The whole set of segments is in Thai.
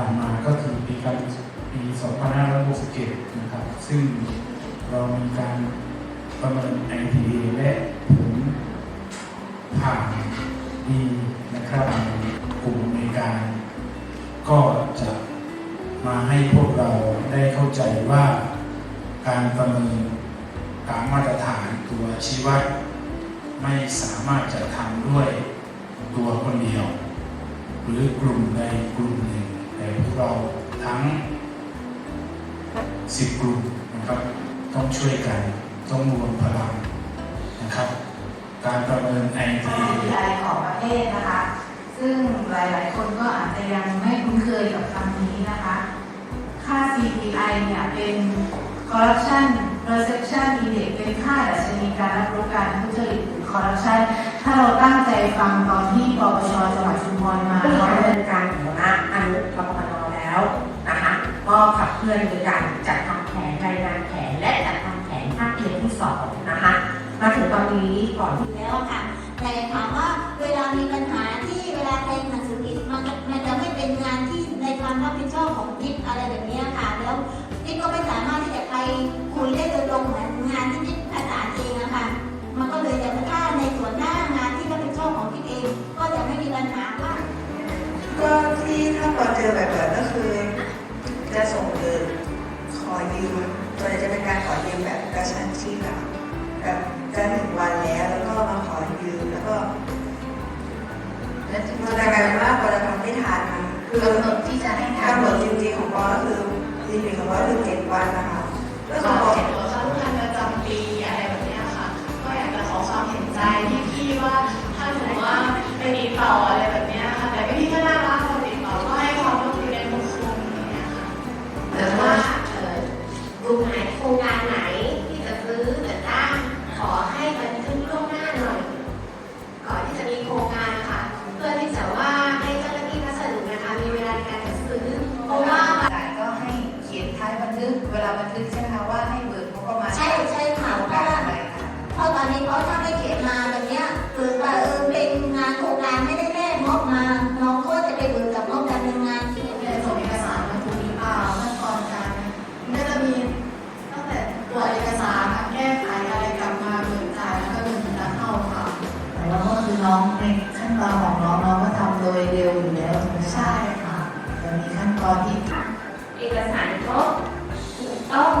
ผ่านมาก็คือปีการปี2567 นะครับ ซึ่งเรามีการประเมิน ITA และผลผ่านดีนะครับกลุ่มอเมริการ ก็จะมาให้พวกเราได้เข้าใจว่าการประเมินตามมาตรฐานตัวชี้วัดไม่สามารถจะทำด้วยตัวคนเดียว หรือกลุ่มใดกลุ่มหนึ่ง แต่พวกเราทั้ง 10 กลุ่มนะครับ ต้องช่วยกัน ต้องรวมพลังนะครับ การประเมิน ITA CPI ของประเทศนะคะ ซึ่งหลาย ๆ คนก็อาจจะยังไม่คุ้นเคยกับคำนี้นะคะ ค่า CPI เนี่ยเป็น Corruption Perception Index เป็นค่าดัชนีการรับรู้การทุจริตหรือ Corruption ถ้าเราตั้งใจฟังตอนที่ปปชจังหวัดชุมพรมา เคลื่อนโดยการจัดทำแผนรายงานแผนและจัดทำแผนภาคเรียนที่สองนะคะมาถึงตอนนี้ก่อนที่แล้วอะค่ะแต่ถามว่าเวลามีปัญหาที่เวลาแทงหนังสือพิมพ์มันจะมันจะไม่เป็นงานที่ในความรับผิดชอบของพิษอะไรแบบเนี้ยค่ะแล้วพิษก็ไม่สามารถที่จะไปคุยได้โดยตรงเหมือนงานที่พิษประสานเองอะค่ะมันก็เลยจะถ้าในส่วนหน้างานที่รับผิดชอบของพิษเอง ก็จะไม่มีปัญหาว่าก็ที่ถ้าพอเจอแบบแบบก็คือ จะส่งเงินขอยืมตัวจะเป็นการขอยืมแบบกระชั้นชิดอะแบบจะหนึ่งวันแล้วแล้วก็มาขอยืมแล้วก็มันจะกลายเป็นว่าพอเราทำไม่ทันมันคือกำหนดที่จะให้ทำกำหนดจริงๆของปอก็คือจริงๆของปอคือเจ็ดวันนะคะแล้วของปอตัวค่ อที่เอกสารครบถูกต้อง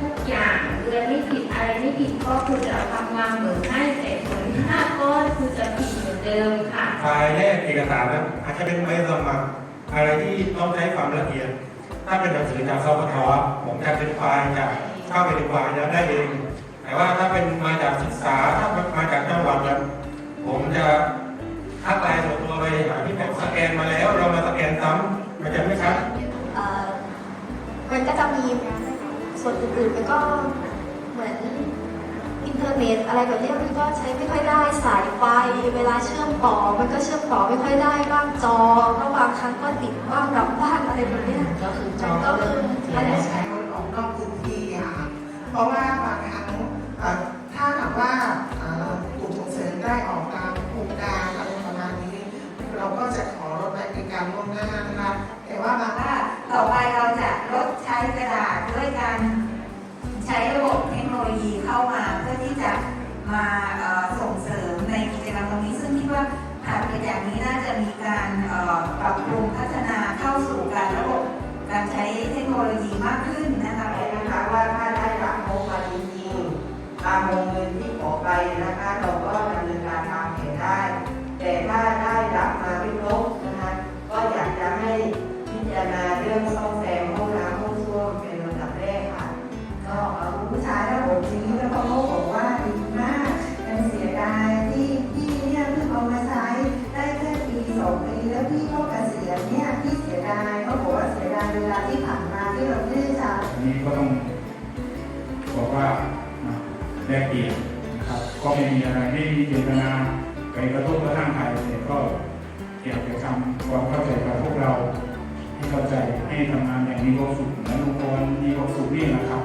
ทุกอย่างเรือนไม่ผิดอะไรไม่ผิดก็คือจะทำงานเหมือนให้แต่ผลถ้าก็คือจะผิดเหมือนเดิมค่ะไฟล์แรกเอกสารนั้นอาจจะเป็นใบสมัครอะไรที่ต้องใช้ความละเอียด ถ้าเป็นหนังสือจากสปทผมจะเป็นไฟล์จากเข้าไปในไฟล์แล้วได้เอง แต่ว่าถ้าเป็นมาจากศึกษาถ้ามาจากจังหวัด ส่วนอื่นๆมันก็เหมือนอินเทอร์เน็ตอะไรแบบนี้มันก็ใช้ไม่ค่อยได้สายไฟเวลาเชื่อมต่อ มันก็เชื่อมต่อไม่ค่อยได้บ้างจอก็บางครั้งก็ติดบ้างรับบ้างอะไรแบบนี้ก็คือจอก็คืออันนี้ใช้ออกนอกพื้นที่อะค่ะเพราะว่าบางครั้งถ้าหากว่ากลุ่มส่งเสริมได้ออกตามโครงการอะไรประมาณนี้ เราก็จะขอลดรายการล่วงหน้านะคะแต่ว่าบางว่าต่อไปเรา สู่การระบบการใช้เทคโนโลยีมากขึ้นนะคะนะคะว่าถ้าได้รับงบมาจริงๆตามวงเงินที่ขอไปนะคะเราก็ดำเนิน นี้ก็ต้องบอกว่าแลกเปลี่ยนนะครับ ก็ไม่มีอะไรไม่มีเจตนาไปกระทบกระทั่งใครแต่ก็อยากจะทำความเข้าใจกับพวกเรา ให้เข้าใจให้ทำงานอย่างมีความสุขและองค์กรมีความสุขนี่แหละครับ